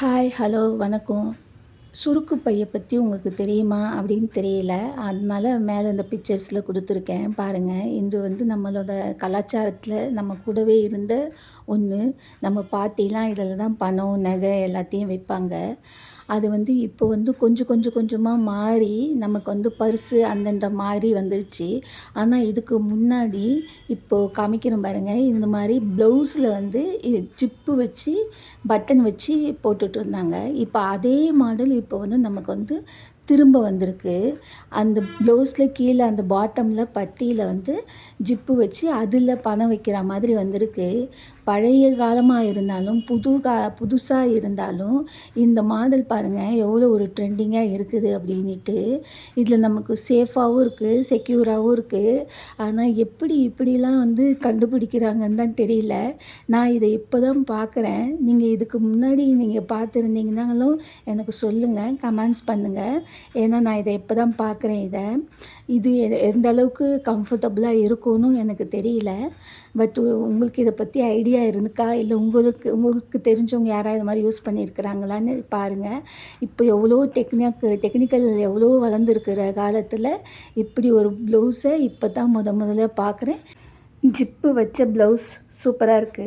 Hi hello வணக்கம். சுருக்கு பையை பற்றி உங்களுக்கு தெரியுமா அப்படின்னு தெரியல. அதனால மேலே இந்த பிக்சர்ஸில் கொடுத்துருக்கேன். பாருங்கள் இது வந்து நம்மளோட கலாச்சாரத்தில் நம்ம கூடவே இருந்த ஒன்று நம்ம பாட்டிலாம் இதில் தான் பணம் நகை எல்லாத்தையும் வைப்பாங்க. அது வந்து இப்போ வந்து கொஞ்சம் கொஞ்சம் கொஞ்சமாக மாறி நமக்கு வந்து பர்ஸு அந்தன்ற மாதிரி வந்துருச்சு. ஆனால் இதுக்கு முன்னாடி இப்போது காமிக்கிறோம் பாருங்கள் இந்த மாதிரி ப்ளவுஸில் வந்து ஜிப்பு வச்சு பட்டன் வச்சு போட்டுட்டு இருந்தாங்க. இப்போ அதே மாடல் இப்போ வந்து நமக்கு வந்து திரும்ப வந்திருக்கு. அந்த ப்ளவுஸில் கீழே அந்த பாட்டமில் பட்டியில் வந்து ஜிப்பு வச்சு அதில் பணம் வைக்கிற மாதிரி வந்திருக்கு. பழைய காலமாக இருந்தாலும் புது கா புதுசாக இருந்தாலும் இந்த மாடல் பாருங்கள் எவ்வளோ ஒரு ட்ரெண்டிங்காக இருக்குது அப்படின்ட்டு இதில் நமக்கு சேஃபாகவும் இருக்குது செக்யூராகவும் இருக்குது ஆனால் எப்படி இப்படிலாம் வந்து கண்டுபிடிக்கிறாங்கன்னு தான் தெரியல. நான் இதை இப்போ தான் பார்க்குறேன் நீங்கள் இதுக்கு முன்னாடி நீங்கள் பார்த்துருந்தீங்கன்னாலும் எனக்கு சொல்லுங்கள் கமெண்ட்ஸ் பண்ணுங்கள் ஏன்னா நான் இதை இப்போ தான் பார்க்குறேன் இதை. இது எந்த அளவுக்கு கம்ஃபர்டபுளாக இருக்கும்னு எனக்கு தெரியல. பட் உங்களுக்கு இதை பற்றி ஐடியா இருக்கா இல்லை உங்களுக்கு உங்களுக்கு தெரிஞ்சவங்க யாராவது இது மாதிரி யூஸ் பண்ணியிருக்கிறாங்களான்னு பாருங்கள் இப்போ எவ்வளோ டெக்னிக் டெக்னிக்கல் எவ்வளோ வளர்ந்துருக்கிற காலத்தில் இப்படி ஒரு ப்ளவுஸை இப்போ தான் முத முதல்ல பார்க்குறேன். ஜிப்பு வச்ச ப்ளவுஸ் சூப்பராக இருக்குது